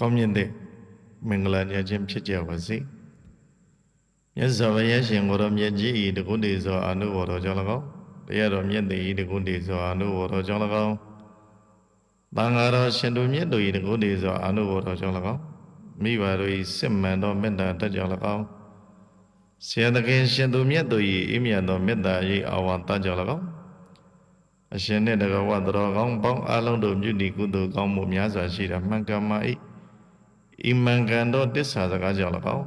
ကောင်းမြတ်တဲ့မင်္ဂလာညခြင်းဖြစ်ကြပါစေမြတ်စွာဘုရားရှင်ကိုယ်တော်မြတ်ကြီးဤတကုတ္တိသောအနုဘော်တော်ကြောင့်၎င်းတရားတော်မြတ်သည်ဤတကုတ္တိသောအနုဘော်တော်ကြောင့်၎င်းတန်ဃာတော်ရှင်သူမြတ်တို့ဤတကုတ္တိသောအနုဘော်တော်ကြောင့်၎င်းမိဘတို့ဤစစ်မှန်သောမေတ္တာတတ်ကြောင့်၎င်းဆရာသခင်ရှင်သူမြတ်တို့ဤအမြတ်သောမေတ္တာ၏အာဝါတတ်ကြောင့်၎င်းအရှင်နှင့်တကဝတတော်ကောင်းပေါင်းအလုံးတို့မြတ်ဒီကုသိုလ်ကောင်းမှုများစွာရှိတာမှန်ကန်ပါ၏ ဤမှန်ကန်သောတစ္ဆာစကားကြောင့်၎င်း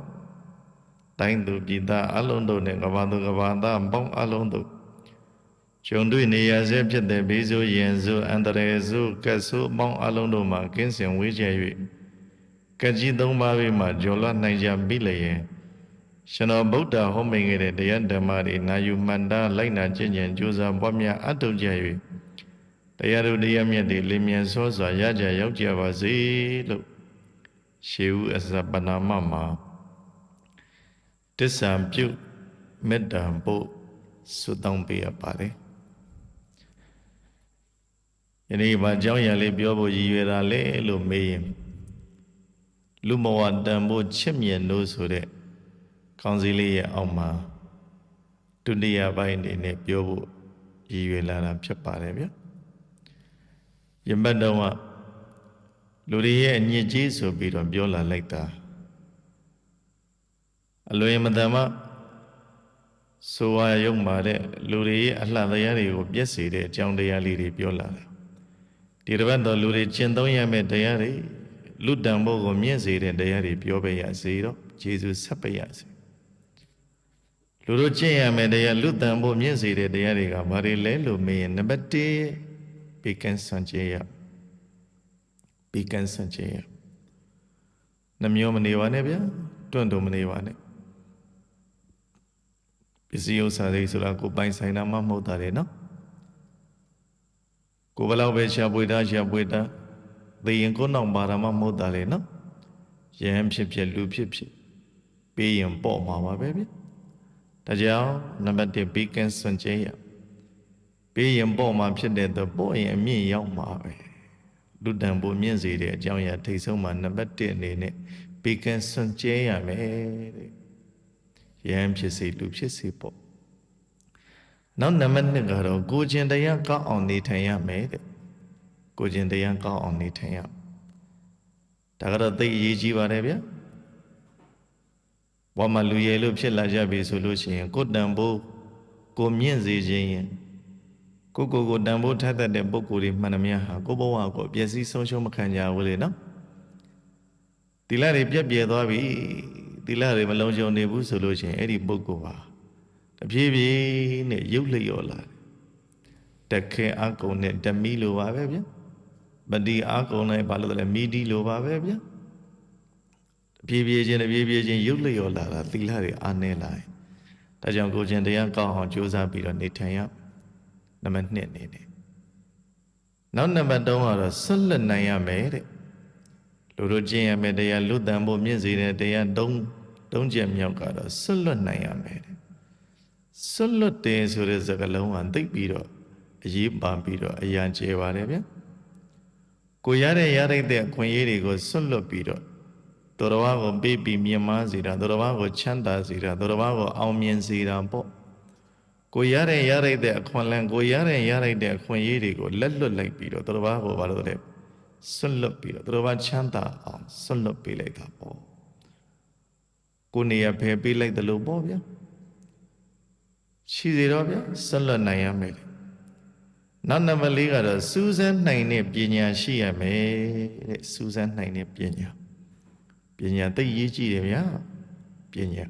တိုင်းသူပြည်သားအလုံးတို့နှင့်ကဘာသူကဘာသားပေါင်းအလုံးတို့ဂျုံတွေ့နေရစေဖြစ်တဲ့ဘေးဆိုးရင်ဆိုးအန္တရာယ်ဆိုးကတ်ဆိုးပေါင်းအလုံးတို့မှာကင်းစင်ဝေးကျ၍ကကြီးသုံးပါးပြီးမှကြော်လွှတ်နိုင်ကြပြီလျင်ရှင်တော်ဗုဒ္ဓဟောမိန်ခဲ့တဲ့တရားဓမ္မတွေနာယူမှန်တာလိုက်နာကျင့်ကြံကြိုးစားပွားများအထောက်ကြ၍တရားတို့တရားမြတ်တွေလင်းမြန်စောစွာရကြရောက်ကြပါစေလို့ ရှေးဦးအစပနာမမှာတစ္ဆံပြုမေတ္တာပို့ဆုတောင်းပေးရပါတယ်ယနေ့ဘာကြောင်းရလေးပြောဖို့ရည်ရွယ်တာလဲလို့မေးရင်လူမဝတန်ဖို့ချစ်မြတ်လို့ဆိုတဲ့ကောင်းစည်းလေးရဲ့အောက်မှာဒုတိယပိုင်းအနေနဲ့ပြောဖို့ရည်ရွယ်လာတာဖြစ်ပါတယ်ဗျယမတ်တော်က လူတွေရဲ့အညစ်အကြေးဆိုပြီးတော့ပြောလာလိုက်တာအလွယ်မတန်မှဆိုဝါရုံမာတဲ့လူတွေရဲ့အလှတရားတွေကိုပြည့်စေတဲ့အကြောင်းတရားလေးတွေပြောလာတာဒီတစ်ပတ်တော့လူတွေကျင့်သုံးရမယ့်တရားတွေလူတန်ဖို့ကိုမြင့်စေတဲ့တရားတွေပြောပေးရစေတော့ယေရှုဆက်ပေးရစေလူတို့ကျင့်ရမယ့်တရားလူတန်ဖို့မြင့်စေတဲ့တရားတွေကဘာတွေလဲလို့မေးရင်နံပါတ်1ဘေကန်းစံကြေးရ ဘေကန်းစံကြေးရနှမျိုးမနေပါနဲ့ဗျာတွန့်တုံမနေပါနဲ့ပစ္စည်းဥစ္စာတွေဆိုတာကိုပိုင်ဆိုင်တာမှမဟုတ်တာလေနော်ကိုဘယ်လောက်ပဲရှာပွေတာရှာပွေတာသေရင်ကိုနောက်ပါတာမှမဟုတ်တာလေနော်ယဟန်ဖြစ်ဖြစ်လူဖြစ်ဖြစ်ပေးရင်ပေါ့မှာပါပဲဗျဒါကြောင့်နံပါတ်1ဘေကန်းစွန့်ကျဲရပေးရင်ပေါ့မှာဖြစ်တဲ့တော့ပေါ့ရင်အမြင့်ရောက်မှာပဲ လူတန်ဖို့မြင့်စေတဲ့အကြောင်းအရာထိတ်ဆုံးမှာနံပါတ်1အနေနဲ့ဘေကန်းစွန့်ကျဲရမယ်တဲ့ယဟန်ဖြစ်စေလူဖြစ်စေပေါ့နောက်နံပါတ်2ကတော့ကိုကျင်တရားကောက်အောင်နေထိုင်ရမယ်တဲ့ကိုကျင်တရားကောက်အောင်နေထိုင်ရဒါကတော့သိအရေးကြီးပါတယ်ဗျာဘာမှလူရည်လို့ဖြစ်လာကြပြီဆိုလို့ရှိရင်ကိုတန်ဖို့ကိုမြင့်စေခြင်းရင် ကိုကိုကိုတန်ဖို့ထက်တဲ့ပုံကိုယ်တွေမှန်သမျှဟာကိုဘဝကိုပျက်စီးဆုံးရှုံးမခံကြဘူးလေနော်တိလတွေပြက်ပြဲသွားပြီတိလတွေမလုံးကြုံနေဘူးဆိုလို့ရှိရင်အဲ့ဒီပုဂ္ဂိုလ်ဟာတဖြည်းဖြည်းနဲ့ရုပ်လျော်လာတယ်တခဲအကုံနဲ့ဓမီလိုပါပဲဗျာမတီအကုံနဲ့ဘာလို့လဲမီတီလိုပါပဲဗျာတဖြည်းဖြည်းချင်းတဖြည်းဖြည်းချင်းရုပ်လျော်လာတာသီလတွေအားနည်းလာတယ်ဒါကြောင့်ကိုချင်းတရားကောင်းအောင်ကြိုးစားပြီးတော့နေထိုင်ရ နံပါတ်1အနေနဲ့နောက်နံပါတ်3ကတော့ဆွတ်လွတ်နိုင်ရမယ်တဲ့လူတို့ကျင့်ရမယ်တရားလူတန်ဖို့မြင့်စေတဲ့တရား၃၃ချက်မြောက်ကတော့ဆွတ်လွတ်နိုင်ရမယ်တဲ့ဆွတ်လွတ်တယ်ဆိုတဲ့စကားလုံးကသိပြီးတော့အရေးပါပြီးတော့အရာကျဲပါတယ်ဗျာကိုရတဲ့ရတဲ့အခွင့်အရေးတွေကိုဆွတ်လွတ်ပြီးတော့သူတော်ဘာကိုပေးပြီးမြင်မစေတာသူတော်ဘာကိုချမ်းသာစေတာသူတော်ဘာကိုအောင်မြင်စေတာပေါ့ ကိုရတဲ့ရတဲ့အခွင့်လန်းကိုရတဲ့ရတဲ့အခွင့်အရေးတွေကိုလက်လွတ်လိုက်ပြီးတော့သူတော်ဘာကိုဘာလို့လဲဆွတ်လွတ်ပြီးတော့သူတော်ဘာချမ်းသာအောင်ဆွတ်လွတ်ပေးလိုက်တာပေါ့ကိုနေရဖယ်ပေးလိုက်တယ်လို့ပေါ့ဗျာရှိစေတော့ဗျာဆွတ်လွတ်နိုင်ရမယ်နောက်နံပါတ်၄ကတော့စူးစမ်းနိုင်တဲ့ပညာရှိရမယ်တဲ့စူးစမ်းနိုင်တဲ့ပညာပညာသိရေးကြည့်တယ်ဗျာပညာ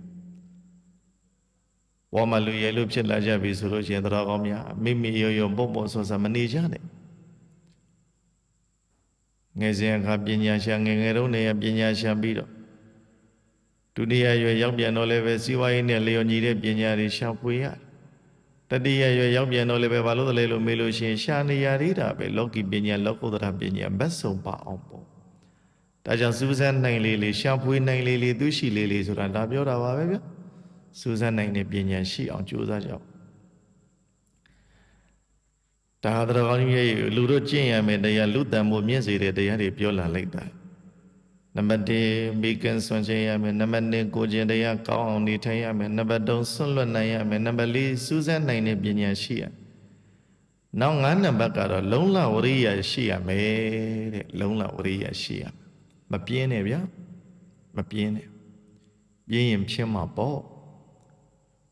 ဝါမလူရဲလို့ဖြစ်လာကြပြီဆိုလို့ရှိရင်တော်ကောင်းများမိမိရောရောပေါ့ပေါ့ဆောဆောမနေကြနဲ့ငယ်စဉ်အခါပညာရှာငယ်ငယ်တုန်းနဲ့ပညာရှာပြီးတော့ဒုတိယရွယ်ရောက်ပြန်တော့လည်းပဲစီးပွားရေးနဲ့လျော်ညီတဲ့ပညာတွေရှာဖွေရတယ်တတိယရွယ်ရောက်ပြန်တော့လည်းပဲဘာလို့လဲလို့မေးလို့ရှိရင်ရှာနေရသေးတာပဲလောကီပညာလောကုတ္တရာပညာဘတ်ဆုံးပါအောင်ပေါ့ဒါကြောင့်စူးစမ်းနိုင်လေးလေးရှာဖွေနိုင်လေးလေးသူရှိလေးလေးဆိုတာဒါပြောတာပါပဲဗျ စူးစမ်းနိုင်တဲ့ပညာရှိအောင်ကြိုးစားကြအောင်ဒါတော်ကောင်းကြီးရဲ့လူတို့ကျင့်ရမယ်တရားလူတန်ဖို့မြင့်စေတဲ့တရားတွေပြောလာလိုက်တာနံပါတ်1မိကန်ဆွမ်းခြင်းရမယ်နံပါတ်2ကိုကျင်တရားကောင်းအောင်နေထိုင်ရမယ်နံပါတ်3ဆွလွတ်နိုင်ရမယ်နံပါတ်4စူးစမ်းနိုင်တဲ့ပညာရှိရနောက်9နံပါတ်ကတော့လုံလဝရိယရှိရမယ်တဲ့လုံလဝရိယရှိရမယ်မပြင်းနဲ့ဗျာမပြင်းနဲ့ပြင်းရင်ဖြစ်မှာပေါ့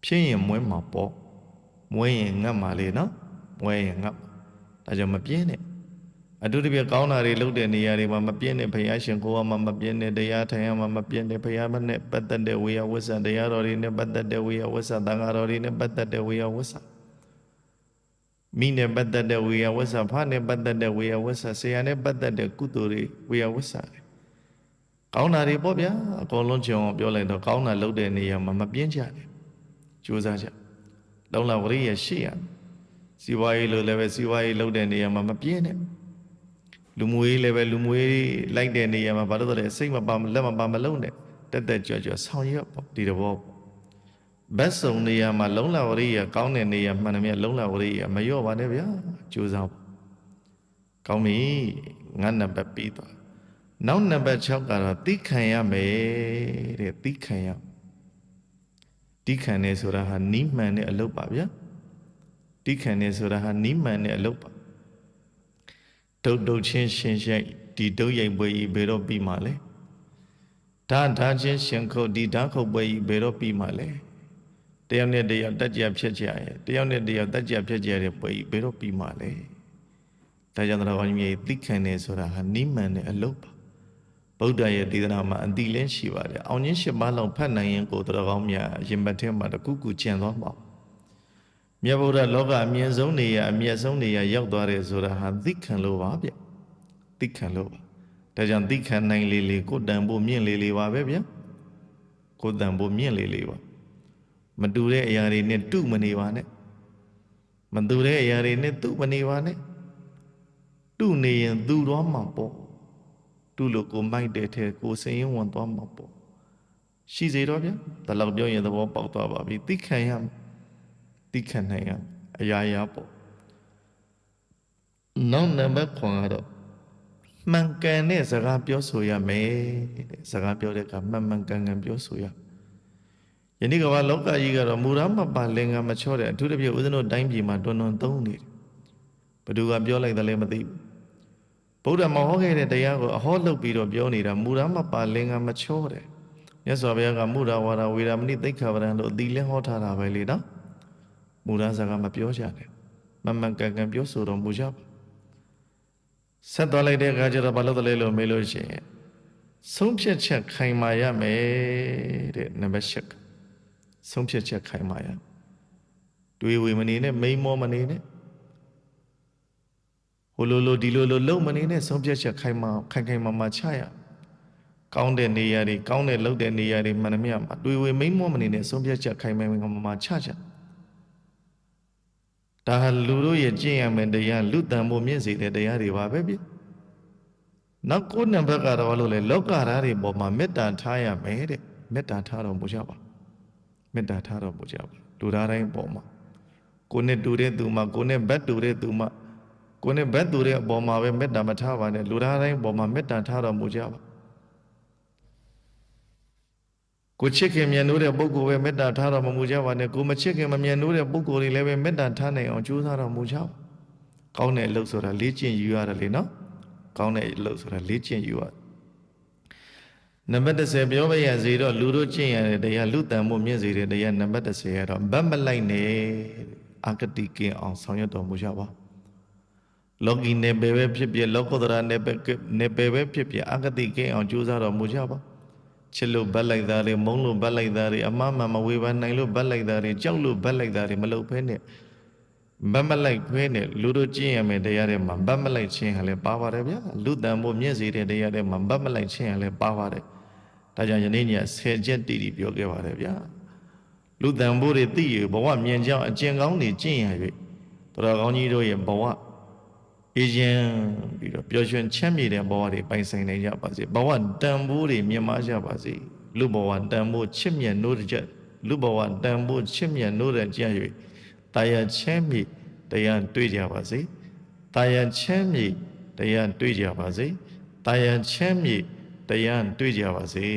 ဖြစ်ရင်မွဲမှာပေါ့မွဲရင်ငတ်မှာလေနော်မွဲရင်ငတ်ဒါကြောင့်မပြင်းနဲ့အတူတပြကောင်းတာတွေလုပ်တဲ့နေရာတွေမှာမပြင်းနဲ့ဘုရားရှင်ကိုယ်ကမှမပြင်းနဲ့တရားထိုင်ရမှာမပြင်းနဲ့ဘုရားမနဲ့ပတ်သက်တဲ့ဝေယဝိဆ္ဆတရားတော်တွေနဲ့ပတ်သက်တဲ့ဝေယဝိဆ္ဆသံဃာတော်တွေနဲ့ပတ်သက်တဲ့ဝေယဝိဆ္ဆမိနဲ့ပတ်သက်တဲ့ဝေယဝိဆ္ဆဖနဲ့ပတ်သက်တဲ့ဝေယဝိဆ္ဆဆရာနဲ့ပတ်သက်တဲ့ကုသိုလ်တွေဝေယဝိဆ္ဆတွေကောင်းတာတွေပေါ့ဗျာအကုန်လုံးကြုံအောင်ပြောလိုက်တော့ကောင်းတာလုပ်တဲ့နေရာမှာမပြင်းကြနဲ့ ကြိုးစားကြလုံလဝရိယရှိရမယ်စီဝါရေးလို့လည်းပဲစီဝါရေးလုပ်တဲ့နေရာမှာမပြင်းနဲ့လူမွေးလည်းပဲလူမွေးလိုက်တဲ့နေရာမှာဘာလို့လဲစိတ်မပါလက်မပါမလုံးနဲ့တက်တက်ကြွကြွဆောင်ရွက်ပေါ့ဒီတဘောပေါ့ဘတ်စုံနေရာမှာလုံလဝရိယကောင်းတဲ့နေရာမှန်တယ်မြတ်လုံလဝရိယမလျော့ပါနဲ့ဗျာကြိုးစားပေါ့ကောင်းပြီငါနံပါတ်ပြီးသွားနောက်နံပါတ်6ကတော့တိခံရမယ်တဲ့တိခံရ တိခံနေဆိုတာဟာနီးမှန်တဲ့အလုပ်ပါဗျာတိခံနေဆိုတာဟာနီးမှန်တဲ့အလုပ်ပါဒုတ်ဒုတ်ချင်းရှင်ရှင်ဒီဒုတ်ရိုက်ပွဲကြီးဘယ်တော့ပြီးမှလဲဓာဓာချင်းရှင်ခုတ်ဒီဓာခုတ်ပွဲကြီးဘယ်တော့ပြီးမှလဲတယောက်နဲ့တယောက်တက်ကြဖြစ်ကြရဲ့တယောက်နဲ့တယောက်တက်ကြဖြစ်ကြတဲ့ပွဲကြီးဘယ်တော့ပြီးမှလဲဒါကြောင့်တော်ကောင်းကြီးမြေတိခံနေဆိုတာဟာနီးမှန်တဲ့အလုပ်ပါ ဗုဒ္ဓရဲ့ဒေသနာမှာအတိလင်းရှိပါတယ်အောင်ချင်းရှစ်ပါးလောက်ဖတ်နိုင်ရင်ကိုတော်ကောင်းမြတ်ရင်ပတ်ထဲမှာတခုခုကျန်သွားမှာမြတ်ဗုဒ္ဓလောကအမြင့်ဆုံးနေရအမြတ်ဆုံးနေရရောက်သွားတယ်ဆိုတာဟာသိခံလို့ပါဗျသိခံလို့ပါဒါကြောင့်သိခံနိုင်လေလေကိုတန်ဖို့မြင့်လေလေပါပဲဗျကိုတန်ဖို့မြင့်လေလေပါမတူတဲ့အရာတွေနဲ့တုမနေပါနဲ့မတူတဲ့အရာတွေနဲ့တုမနေပါနဲ့တုနေရင်သူတော်မှာပေါ့ သူ့လိုကိုမိုက်တဲ့ထဲကိုစင်ရင်ဝင်သွားမှာပေါ့ရှိစေတော့ဗျာဒါလောက်ပြောရင်သဘောပေါက်သွားပါပြီသိခံရမယ်သိခံနိုင်ရအရာရာပေါ့နောက်နံပါတ်9ကတော့မှန်ကန်တဲ့စကားပြောဆိုရမယ်တဲ့စကားပြောတဲ့အခါမှန်မှန်ကန်ကန်ပြောဆိုရယနေ့ကဘာလောကကြီးကတော့မူရမပါလင်္ကာမချောတဲ့အထူးသဖြင့်ဦးဇင်းတို့တိုင်းပြည်မှာတွန်းတွန်းသုံးနေတယ်ဘယ်သူကပြောလိုက်တယ်လဲမသိဘူး ဗုဒ္ဓမဟောခဲ့တဲ့တရားကိုအဟောလုပ်ပြီးတော့ပြောနေတာမူရမပါလင်္ကာမချောတယ်မြတ်စွာဘုရားကမူရဝါဒဝေရမဏိသိက္ခာပဒံလို့အတိလင်းဟောထားတာပဲလေနော်မူရစကားမပြောကြနဲ့မမှန်ကန်ကန်ပြောဆိုတော်မူကြပါဆက်သွားလိုက်တဲ့အခါကျတော့ဘာလို့တလဲလို့မေးလို့ရှိရင်ဆုံးဖြတ်ချက်ခိုင်မာရမယ်တဲ့နံပါတ်၈ဆုံးဖြတ်ချက်ခိုင်မာရတွေးဝေမနေနဲ့မိန်မောမနေနဲ့ဟို လိုလိုဒီလိုလိုလုံမနေနဲ့ဆုံးဖြတ်ချက်ခိုင်မာခိုင်ခိုင်မာမာချရကောင်းတဲ့နေရာတွေကောင်းတဲ့လုပ်တဲ့နေရာတွေမှန်သမျှမှာတွေးဝေမိန်မောမနေနဲ့ဆုံးဖြတ်ချက်ခိုင်မာမာချချဒါဟာလူတို့ရဲ့ကျင့်ရမယ်တရားလူတန်ဖို့မြင့်စေတဲ့တရားတွေပါပဲဗျနောက်ကိုနံပါတ်ကတော့ဘာလို့လဲလောကဓာတ်တွေပေါ်မှာမေတ္တာထားရမယ်တဲ့မေတ္တာထားတော်မူကြပါမေတ္တာထားတော်မူကြပါလူသားတိုင်းပေါ်မှာကိုနဲ့တူတဲ့သူမှာကိုနဲ့ဘက်တူတဲ့သူမှာ ကိုနဲ့ဘက်တူတဲ့အပေါ်မှာပဲမေတ္တာမထားပါနဲ့လူသားတိုင်းပေါ်မှာမေတ္တာထားတော်မူကြပါကိုချစ်ခင်မြတ်နိုးတဲ့ပုဂ္ဂိုလ်ပဲမေတ္တာထားတော်မမူကြပါနဲ့ကိုမချစ်ခင်မမြတ်နိုးတဲ့ပုဂ္ဂိုလ်တွေလည်းပဲမေတ္တာထားနိုင်အောင်ကြိုးစားတော်မူကြပါကောင်းတဲ့အလုပ်ဆိုတာလေ့ကျင့်ယူရတယ်လေနော်ကောင်းတဲ့အလုပ်ဆိုတာလေ့ကျင့်ယူရနံပါတ်30ပြောပြရစီတော့လူတို့ကျင့်ရတဲ့တရားလူတန်မှုမြင့်စေတဲ့တရားနံပါတ်30ကတော့ဗတ်မလိုက်နဲ့အာဂတိကင်းအောင်ဆောင်ရွက်တော်မူကြပါ လောကီနေပေပဲဖြစ်ဖြစ်လောကုတ္တရာနေပေနေပေပဲဖြစ်ဖြစ်အာဂတိကင်းအောင်ကြိုးစားတော်မူကြပါချစ်လို့ဗတ်လိုက်တာတွေမုန်းလို့ဗတ်လိုက်တာတွေအမှားမှန်မဝေဖန်နိုင်လို့ဗတ်လိုက်တာတွေကြောက်လို့ဗတ်လိုက်တာတွေမလုပ်ဖဲနဲ့ဗတ်မလိုက်ဖဲနဲ့လူတို့ကျင့်ရမယ်တရားတွေမှာဗတ်မလိုက်ခြင်းဟာလည်းပါပါတယ်ဗျာလူတန်ဖို့မြင့်စေတဲ့တရားတွေမှာဗတ်မလိုက်ခြင်းဟာလည်းပါပါတယ်ဒါကြောင့်ယနေ့ညဆယ်ချက်တိတိပြောခဲ့ပါတယ်ဗျာလူတန်ဖို့တွေသိရဘဝမြင်ကြောင်းအကျင့်ကောင်းတွေကျင့်ရ၍တော်ကောင်းကြီးတို့ရဲ့ဘဝ အေးရင်ပြီးတော့ပျော်ရွှင်ချမ်းမြေတဲ့ဘဝတွေပိုင်ဆိုင်နိုင်ကြပါစေဘဝတန်ဖိုးတွေမြင့်မားကြပါစေလူဘဝတန်ဖိုးချစ်မြတ်နိုးတဲ့ချက်လူဘဝတန်ဖိုးချစ်မြတ်နိုးတဲ့ကြံ့၍တာယာချမ်းမြေတရားတွေ့ကြပါစေတာယာချမ်းမြေတရားတွေ့ကြပါစေတာယာချမ်းမြေတတရားတွေ့ကြပါစေ